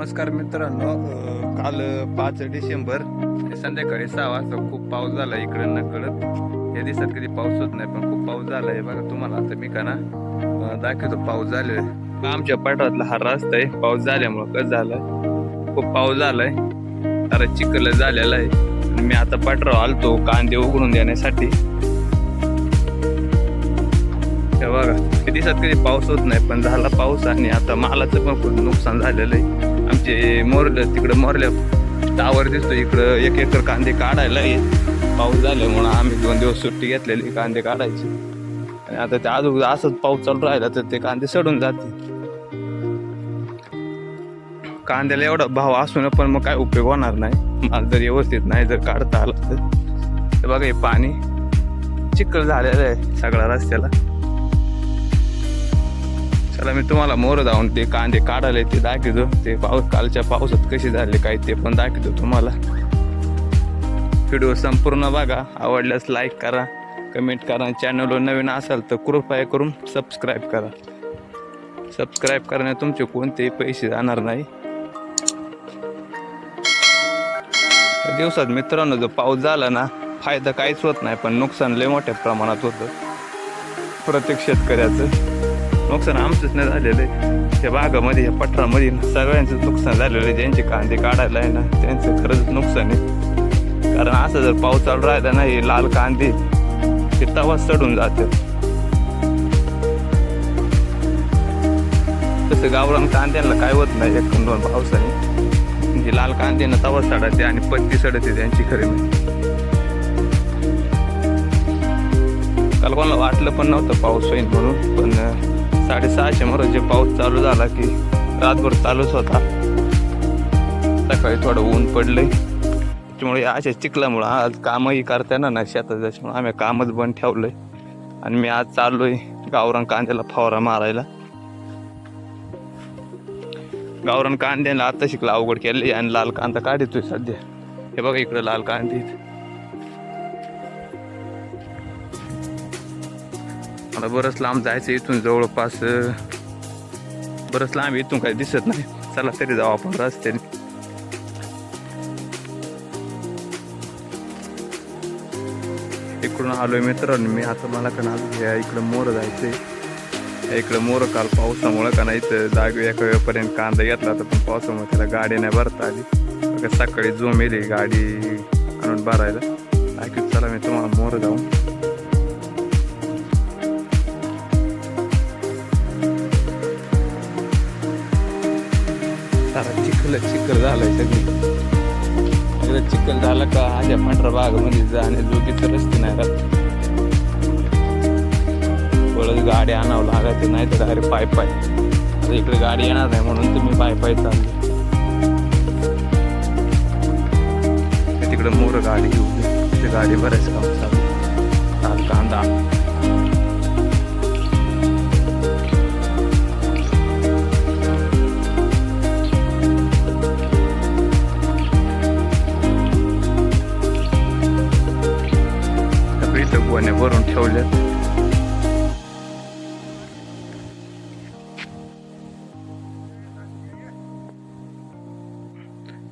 नमस्कार मित्रांनो. काल पाच डिसेंबर म्हणजे संध्याकाळी सहा वाजता खूप पाऊस झाला इकडं नकळत या दिवसात कधी पाऊस होत नाही पण खूप पाऊस झाला आहे बघा तुम्हाला आता मी का ना दाखवतो पाऊस झालेला. आहे. आमच्या पटातला हा रस्ता आहे. पाऊस झाल्यामुळं कसं झालं? खूप पाऊस झालाय. तर चिखल झालेला आहे. मी आता पटराव आलतो कांदे उघडून देण्यासाठी. हे बघा. किती दिवसात कधी पाऊस होत नाही पण झाला पाऊस आणि आता मालाचं पण खूप नुकसान झालेलं आहे. आमचे मोरलं तिकडं मोरल्या टावर दिसतो इकडं एक एकर कांदे काढायला आहे. पाऊस झाल्यामुळं आम्ही दोन दिवस सुट्टी घेतलेली कांदे काढायची. आणि आता ते अजून असंच पाऊस चालू राहिला तर ते कांदे सडून जाते कांद्याला एवढा भाव असून पण मग काय उपयोग होणार नाही. माल जर व्यवस्थित नाही जर काढता आला तर बघा हे पाणी चिखल झालेलं आहे सगळ्या रस्त्याला. चला मी तुम्हाला मोर जाऊन ते कांदे काढायला ते दाखवतो. ते पाऊस कालच्या पावसात कसे झाले काय ते पण दाखवतो तुम्हाला. व्हिडिओ संपूर्ण बघा. आवडल्यास लाईक करा कमेंट करा. चॅनलवर नवीन असाल तर कृपया करून सबस्क्राईब करा. सबस्क्राईब करण्यात तुमचे कोणतेही पैसे जाणार नाही. दिवसात मित्रांनो जो पाऊस झाला ना फायदा काहीच होत नाही पण नुकसान लय मोठ्या प्रमाणात होतं. प्रत्येक शेतकऱ्याचं. नुकसान आमचंच नाही झालेलं आहे. त्या भागामध्ये या पठारामध्ये ना सगळ्यांचं नुकसान झालेलं आहे. ज्यांचे कांदे काढायला आहे ना त्यांचं खरंच नुकसान आहे. कारण असं जर पाऊस चालू राहिला ना हे लाल कांदे ते तवाच चढून जाते तसं गावरान कांद्यांना काय होत नाही एक दोन पावसाने. म्हणजे लाल कांदे ना तवा सडते आणि पत्ती सडते त्यांची खरी म्हणजे काल कोणाला वाटलं पण नव्हतं पाऊस होईल म्हणून पण साडेसहाशे मरो जे पाऊस चालू झाला की रातभर चालूच होता. सकाळी थोडं ऊन पडले त्याच्यामुळे अशा चिखल्यामुळं आज कामही करताना ना शेतात त्याच्यामुळे आम्ही कामच बंद ठेवलंय. आणि मी आज चाललोय गावरान कांद्याला फवारा मारायला. गावरान कांद्याला आता शिकला अवघड केली आणि लाल कांदा काढतोय सध्या. हे बघा इकडे लाल कांदे मला बरंच लांब जायचं इथून जवळपास बरंच लांब इथून काही दिसत नाही. चला तरी जाऊ आपण रस्त्याने. इकडून आलोय मित्रांनो मी आता मला का ना या इकडं मोर जायचंय. इकडं मोर काल पावसामुळं का नाही इथं जागे एका वेळपर्यंत कांदा घेतला तर पण पावसामुळे त्याला गाडी नाही भरता आली. मग सकाळी जोम येली गाडी आणून भरायला. ऐकत चला मी तुम्हाला मोर जाऊन सारा चिखल चिखल झालाय सगळी. चिखल झाला का? आज्या पांढरा बागामध्ये जाणे जोगीच रस्ते नाही राहत. परत गाडी आणावं लागायचं नाही तर डायरेक्ट पाय पाय. आता इकडे गाडी येणार नाही म्हणून तुम्ही पाय पाय चालले तिकडे मोर गाडी घेऊन गाडी बरेच काम चालू कांदा.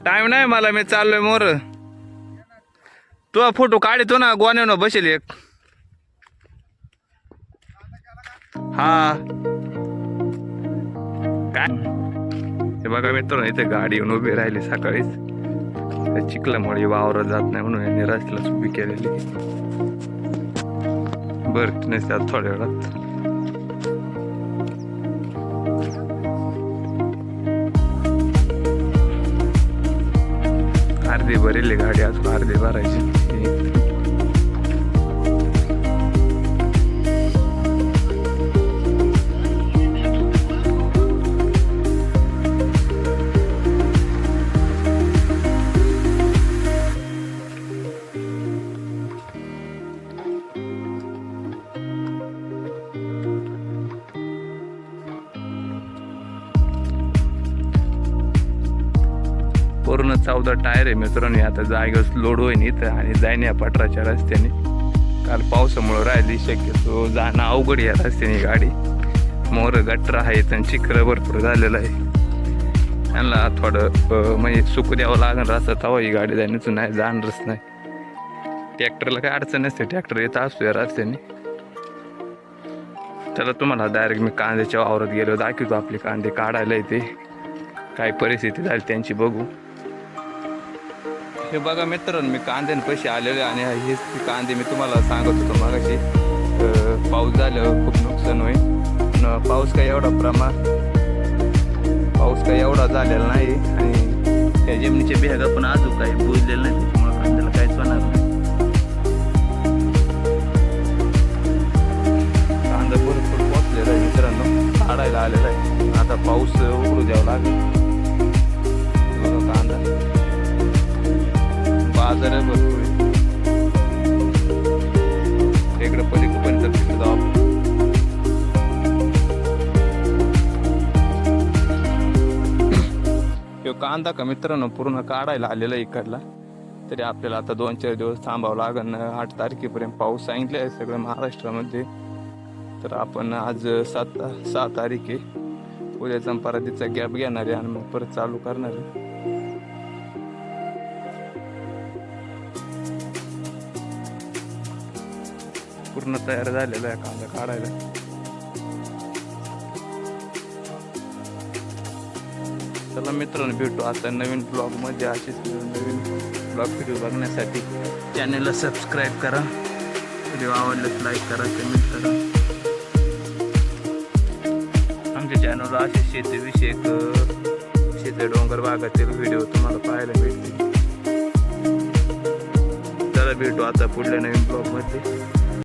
टाइम नाही मला मी चाललोय मोर. तू फोटो काढतो ना गोण्यानं बसेल एक. हा. काय? हे बघा मित्र इथे गाडी येऊन उभी राहिली सकाळीच. त्या चिखल्यामुळे वावरात जात नाही म्हणून यांनी रस्त्यालाच उभी केलेली. बरं नसते थोड्या वेळात अर्धी भरेली गाडी अजून अर्धी भरायची पूर्ण चौदा टायर आहे मित्रांनो. आता जागेवर लोड होईन इथं आणि जाईन या पटराच्या रस्त्याने. काल पावसामुळं राहिली शक्यतो जाणं अवघड या रस्त्याने गाडी. मोर गटर आहे आणि चिखल भरपूर झालेलं आहे. त्यांना थोडं म्हणजे सुख द्यावं लागेल असं तेव्हा ही गाडी जाण्याचं नाही जाणारच नाही. ट्रॅक्टरला काय अडचण नसते. ट्रॅक्टर येत असतो या रस्त्याने. त्याला तुम्हाला डायरेक्ट मी कांद्याच्या वावरात गेलो. दाखवतो आपले कांदे काढायला येते काय परिस्थिती झाली त्यांची बघू. हे बघा मित्रांनो मी कांद्याने पैसे आलेले आणि हेच कांदे मी तुम्हाला सांगत होतो मगाशी. अं, पाऊस झाल्यावर खूप नुकसान होईल. पाऊस काही एवढा प्रमाण पाऊस काही एवढा झालेला नाही आणि त्या जमिनीच्या बिहागा पण अजून काही बुजलेलं नाही बाजार आहे भरपूर आहे. इकडे पलीकडपर्यंत तिकडे जाऊ आपण. कांदा का मित्रांनो पूर्ण काढायला आलेला आहे इकडला. तरी आपल्याला आता दोन चार दिवस थांबावं लागेल आठ तारखेपर्यंत पाऊस सांगितले आहे सगळं महाराष्ट्रामध्ये. तर आपण आज सात सहा तारीख आहे. उद्या चंपारातीचा गॅप घेणार आहे आणि मग परत चालू करणार आहे. पूर्ण तयार झालेला आहे कांदा काढायला. चला मित्रांनो भेटू आता नवीन ब्लॉगमध्ये. अशीच नवीन ब्लॉग व्हिडिओ बघण्यासाठी चॅनलला सबस्क्राईब करा. व्हिडिओ आवडल्यास लाईक करा कमेंट करा. आमच्या चॅनलला असे शेतीविषयक शेती डोंगर भागातील व्हिडिओ तुम्हाला पाहायला भेटतील. चला भेटू आता पुढल्या नवीन ब्लॉगमध्ये.